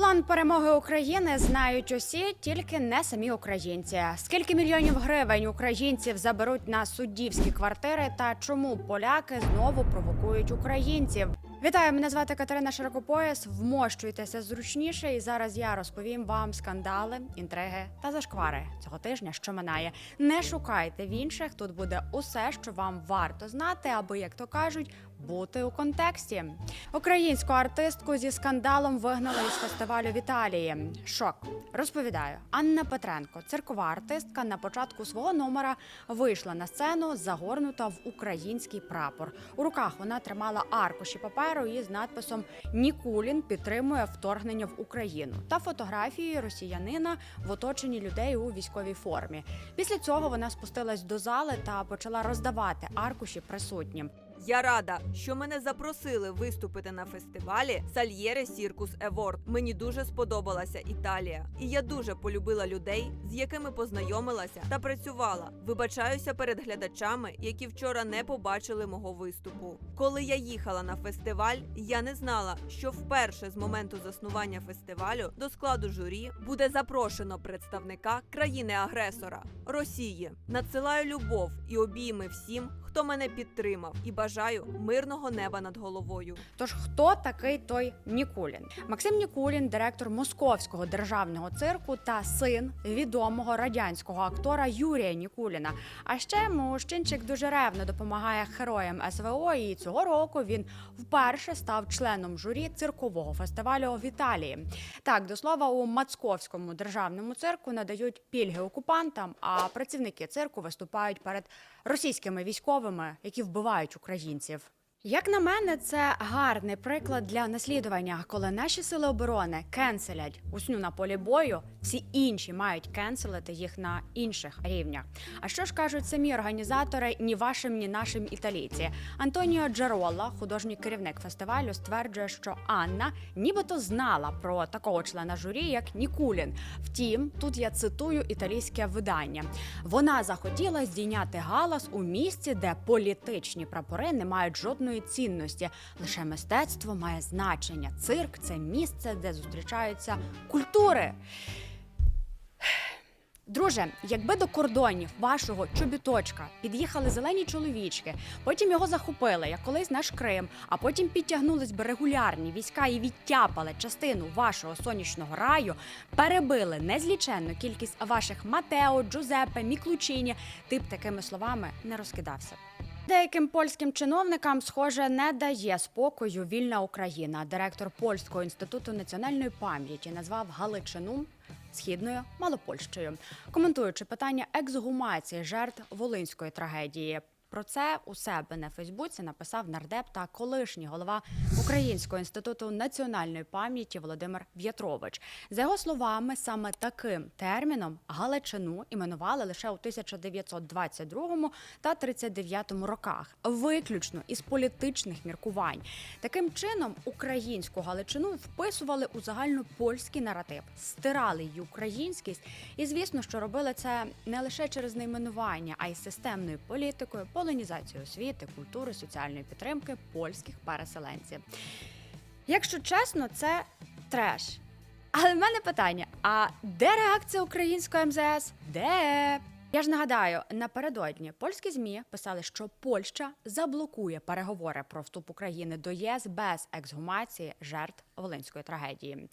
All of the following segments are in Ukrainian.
План перемоги України знають усі, тільки не самі українці. Скільки мільйонів гривень українців заберуть на суддівські квартири, та чому поляки знову провокують українців? Вітаю, мене звати Катерина Широкопояс. Вмощуйтеся зручніше, і зараз я розповім вам скандали, інтриги та зашквари цього тижня, що минає. Не шукайте в інших. Тут буде усе, що вам варто знати, аби, як то кажуть, бути у контексті. Українську артистку зі скандалом вигнали із фестивалю в Італії. Шок. Розповідаю, Анна Петренко, циркова артистка, на початку свого номера вийшла на сцену, загорнута в український прапор. У руках вона тримала аркуші паперу із надписом Нікулін підтримує вторгнення в Україну та фотографією росіянина в оточенні людей у військовій формі. Після цього вона спустилась до зали та почала роздавати аркуші присутнім. Я рада, що мене запросили виступити на фестивалі Сальєре Сіркус Еворд. Мені дуже сподобалася Італія, і я дуже полюбила людей, з якими познайомилася та працювала. Вибачаюся перед глядачами, які вчора не побачили мого виступу. Коли я їхала на фестиваль, я не знала, що вперше з моменту заснування фестивалю до складу журі буде запрошено представника країни-агресора Росії. Надсилаю любов і обійми всім, хто мене підтримав, і бажаю мирного неба над головою. Тож хто такий той Нікулін? Максим Нікулін, директор московського державного цирку та син відомого радянського актора Юрія Нікуліна. А ще мужчинчик дуже ревно допомагає героям СВО. І цього року він вперше став членом журі циркового фестивалю в Італії. Так, до слова, у Мацковському державному цирку надають пільги окупантам, а працівники цирку виступають перед російськими військовими, які вбивають українців. Як на мене, це гарний приклад для наслідування, коли наші сили оборони кенселять усню на полі бою, всі інші мають кенселити їх на інших рівнях. А що ж кажуть самі організатори ні вашим, ні нашим італійці? Антоніо Джаролла, художній керівник фестивалю, стверджує, що Анна нібито знала про такого члена журі, як Нікулін. Втім, тут я цитую італійське видання. Вона захотіла здійняти галас у місці, де політичні прапори не мають жодної цінності. Лише мистецтво має значення. Цирк це місце, де зустрічаються культури. Друже, якби до кордонів вашого чобіточка під'їхали зелені чоловічки, потім його захопили, як колись наш Крим, а потім підтягнулись би регулярні війська і відтяпали частину вашого сонячного раю, перебили незліченну кількість ваших Матео, Джузеппе, Міклучині, ти б такими словами не розкидався. Деяким польським чиновникам, схоже, не дає спокою вільна Україна. Директор Польського інституту національної пам'яті назвав Галичину східною Малопольщею, коментуючи питання ексгумації жертв волинської трагедії. Про це у себе на Фейсбуці написав нардеп та колишній голова Українського інституту національної пам'яті Володимир В'ятрович. За його словами, саме таким терміном Галичину іменували лише у 1922 та 39 роках, виключно із політичних міркувань. Таким чином, українську Галичину вписували у загальнопольський наратив, стирали її українськість, і звісно, що робили це не лише через найменування, а й системною політикою, полонізацією освіти, культури, соціальної підтримки польських переселенців. Якщо чесно, це треш. Але в мене питання: а де реакція української МЗС? Де? Я ж нагадаю, напередодні польські змі писали, що Польща заблокує переговори про вступ України до ЄС без ексгумації жертв волинської трагедії.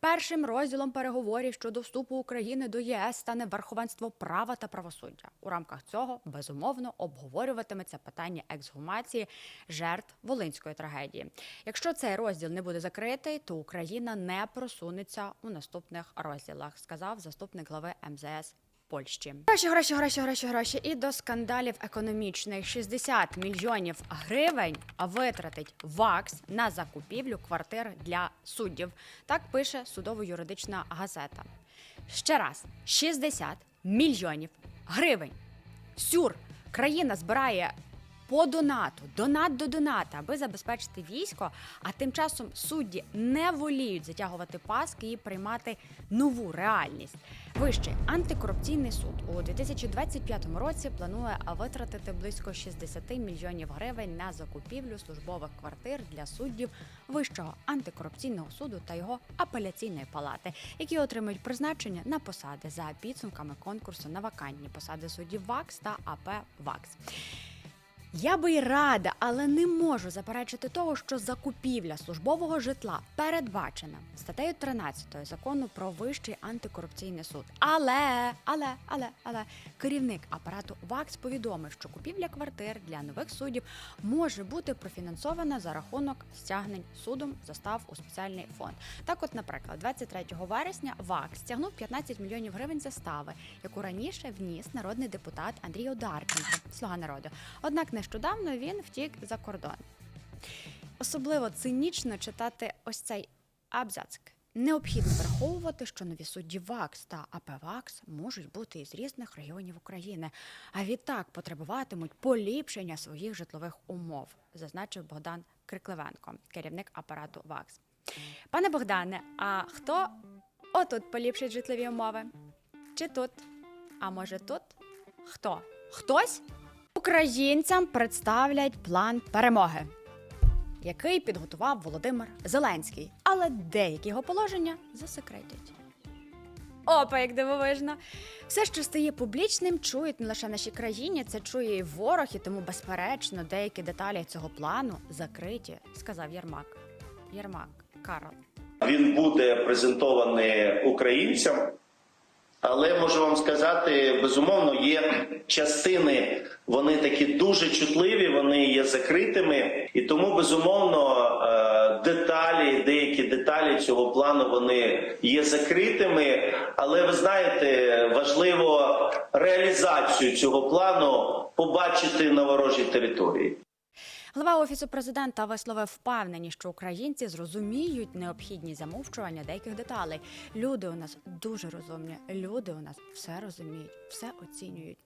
Першим розділом переговорів щодо вступу України до ЄС стане верховенство права та правосуддя. У рамках цього безумовно обговорюватиметься питання ексгумації жертв волинської трагедії. Якщо цей розділ не буде закритий, то Україна не просунеться у наступних розділах, сказав заступник глави МЗС Польщі. Гроші, гроші, гроші, гроші, гроші. І до скандалів економічних 60 мільйонів гривень витратить ВАКС на закупівлю квартир для суддів. Так пише судово-юридична газета. Ще раз, 60 мільйонів гривень. Сюр. Країна збирає по донату, донат до доната, аби забезпечити військо. А тим часом судді не воліють затягувати паски і приймати нову реальність. Вищий антикорупційний суд у 2025 році планує витратити близько 60 мільйонів гривень на закупівлю службових квартир для суддів Вищого антикорупційного суду та його апеляційної палати, які отримують призначення на посади за підсумками конкурсу на вакантні посади суддів ВАКС та АП ВАКС. Я би й рада, але не можу заперечити того, що закупівля службового житла передбачена статтею 13 закону про вищий антикорупційний суд. Але, але, але, але керівник апарату ВАКС повідомив, що купівля квартир для нових суддів може бути профінансована за рахунок стягнень судом застав у спеціальний фонд. Так, от, наприклад, 23 вересня ВАКС стягнув 15 мільйонів гривень застави, яку раніше вніс народний депутат Андрій Одарченко, слуга народу. Однак нещодавно він втік за кордон. Особливо цинічно читати ось цей абзацик. Необхідно враховувати, що нові судді ВАКС та АПВАКС можуть бути із різних регіонів України, а відтак потребуватимуть поліпшення своїх житлових умов, зазначив Богдан Крикливенко, керівник апарату ВАКС. Пане Богдане, а хто отут поліпшить житлові умови? Чи тут? А може тут? Хто? Хтось? Українцям представлять план перемоги, який підготував Володимир Зеленський, але деякі його положення засекретять. Опа, як дивовижно. Все, що стає публічним, чують не лише в нашій країні, це чує і ворог, і тому, безперечно, деякі деталі цього плану закриті, сказав Єрмак. Єрмак, Карл. Він буде презентований українцям, але можу вам сказати, безумовно, є частини, вони такі дуже чутливі, вони є закритими, і тому безумовно е, деталі, деякі деталі цього плану вони є закритими. Але ви знаєте, важливо реалізацію цього плану побачити на ворожій території. Глава офісу президента висловив впевненість, що українці зрозуміють необхідність замовчування деяких деталей. Люди у нас дуже розумні. Люди у нас все розуміють, все оцінюють.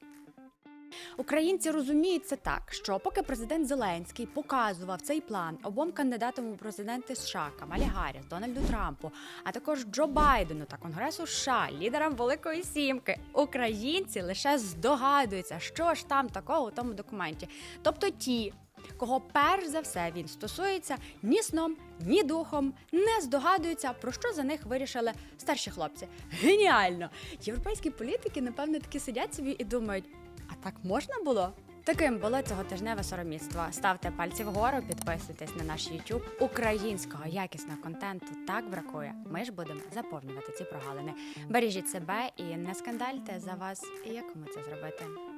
Українці розуміють це так, що поки президент Зеленський показував цей план обом кандидатам у президенти США Камалі Гарріс, Дональду Трампу, а також Джо Байдену та Конгресу США, лідерам Великої Сімки, українці лише здогадуються, що ж там такого у тому документі. Тобто ті, кого перш за все він стосується, ні сном, ні духом не здогадуються, про що за них вирішили старші хлопці. Геніально! Європейські політики, напевно, таки сидять собі і думають: а так можна було? Таким було цього тижневе сороміцтво. Ставте пальці вгору, підписуйтесь на наш YouTube. Українського якісного контенту так бракує. Ми ж будемо заповнювати ці прогалини. Бережіть себе і не скандальте за вас, і як ми це зробити.